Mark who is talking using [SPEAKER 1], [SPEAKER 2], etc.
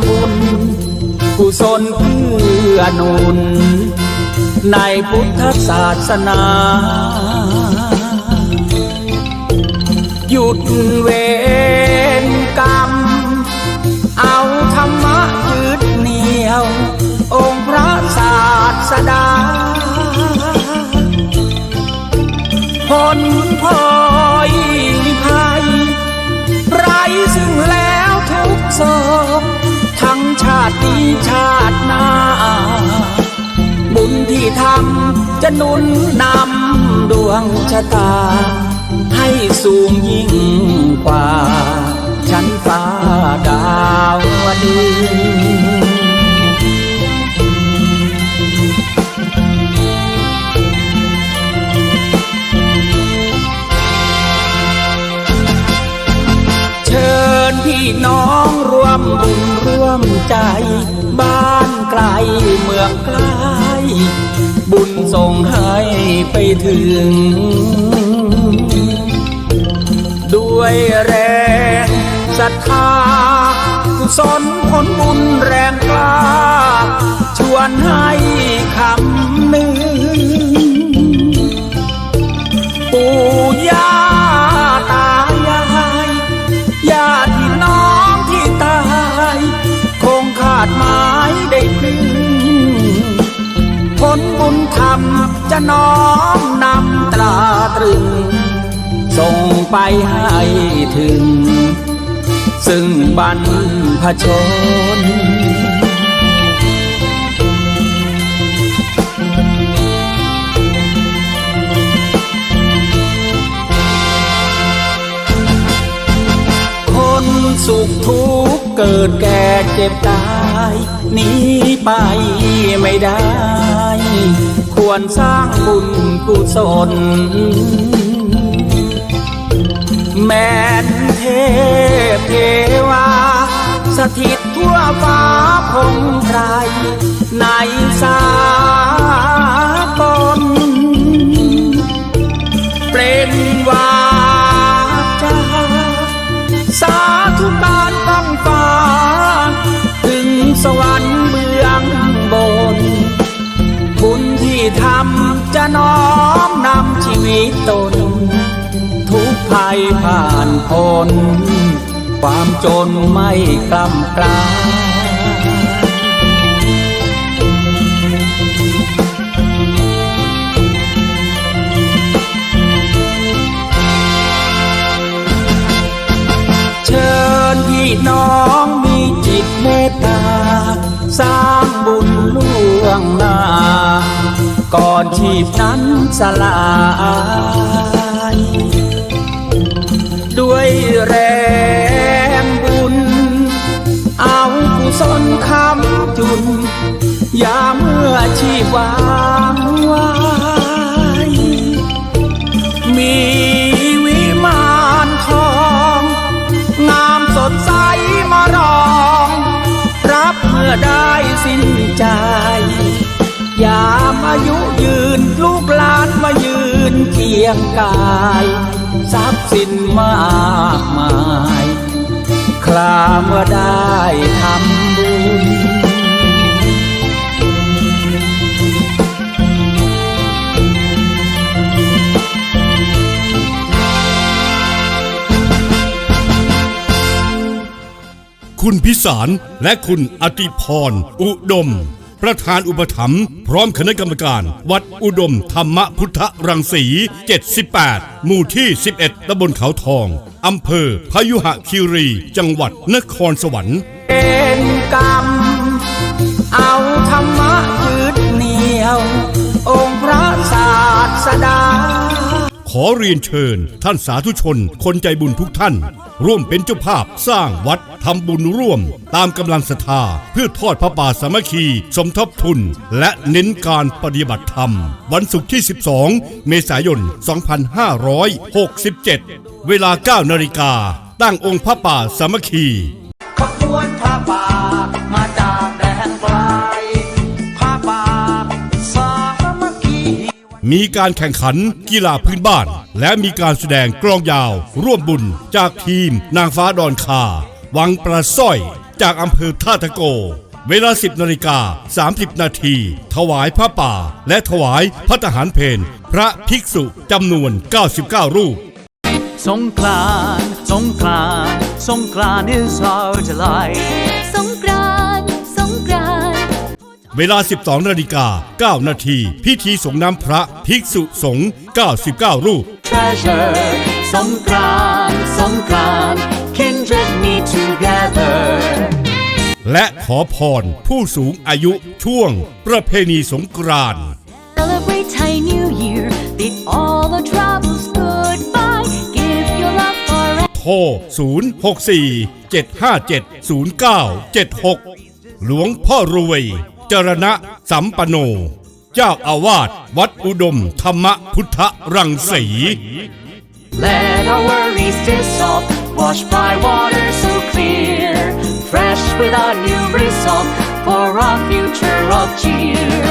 [SPEAKER 1] ำบุญกุศลเพื่อนุน ในพุทธศาสนา หยุดเว นุนนำดวงชะตา ให้สูงยิ่งกว่า ชั้นฟ้าดาวดึงเชิญพี่น้องร่วมบุญร่วมใจ บ้านไกลเมืองใกล ส่งให้ไปถึง ด้วยแรงศรัทธากุศลผลบุญแรงกล้า น้อมนำตราตรึง ส่งไปให้ถึง ซึ่งบรรพชนคนสุขทุกข์เกิดแก่เจ็บตายหนีไปไม่ได้ ควรสร้างบุญกุศล แม้นเทพเทวา สถิตทั่วฟ้าพงไพรในสากลเปล่งวาจาสาธุการ วิตตน ทุกภัยผ่านพ้น ความจนไม่กล้ำกลาเชิญพี่น้องมีจิตเมตตา สร้างบุญล่วงหน้า ก่อนชีพนั้นสลายด้วยแรงบุญ เอากุศลคำจุนยาเมื่อชีพวางไว้มีวิมานทองงามสดใสมารอง รับเมื่อได้สิ้นใจ ยุยืนลูกหลานมายืนเคียงกายทรัพย์สินมากมาย คลาเมื่อได้ทำบุญ
[SPEAKER 2] คุณพิสารและคุณอติพร อุดม ประธานอุปถัมภ์พร้อมคณะกรรมการ วัดอุดมธรรมพุทธรังสี 78 หมู่ที่ 11ตำบลเขาทอง อำเภอพยุหคีรี จังหวัดนครสวรรค์
[SPEAKER 1] เป็นกรรม เอาธรรมะยืดเหนี่ยว องค์พระศาสดา
[SPEAKER 2] ขอเรียนเชิญ ท่านสาธุชน คนใจบุญทุกท่าน ร่วมเป็นเจ้าภาพสร้างวัดทำบุญร่วม ตามกำลังศรัทธาเพื่อทอดพระป่าสามัคคี สมทบทุน และเน้นการปฏิบัติธรรม วันศุกร์ที่ 12 เมษายน 2567 เวลา 9 นาฬิกาตั้งองค์พระป่าสามัคคี
[SPEAKER 1] มีกา
[SPEAKER 2] รแข่งขันกีฬาพื้นบ้าน และมีการแสดงกลองยาว ร่วมบุญจากทีม นางฟ้าดอนคา วังปลาสร้อย จากอำเภอท่าตะโก เวลา 10นาฬิกา30 นาที ถวายพระป่า และถวายพระทหารเพนพระภิกษุจำนวน 99 รูป
[SPEAKER 3] สงกรานต์สงกรานต์สงกรานต์ is our delight
[SPEAKER 2] เวลา 12นาฬิกา9นาทีพิธีสงน้ำพระภิกษุสงฆ์99 รูป
[SPEAKER 3] treasure สงกรานต์สงกรานต์ kindred meet together
[SPEAKER 2] และขอพรผู้สูงอายุช่วงประเพณีสงกรานต์
[SPEAKER 4] Celebrate Thai New Year bid all the troubles goodbye give your love forever
[SPEAKER 2] โทร 064 757 0976 หลวงพ่อรวย จรณะสัมปโน เจ้าอาวาสวัดอุดมธรรมพุทธรังสี
[SPEAKER 3] let our worries dissolve washed by water so clear fresh with our new resolve for our future of cheer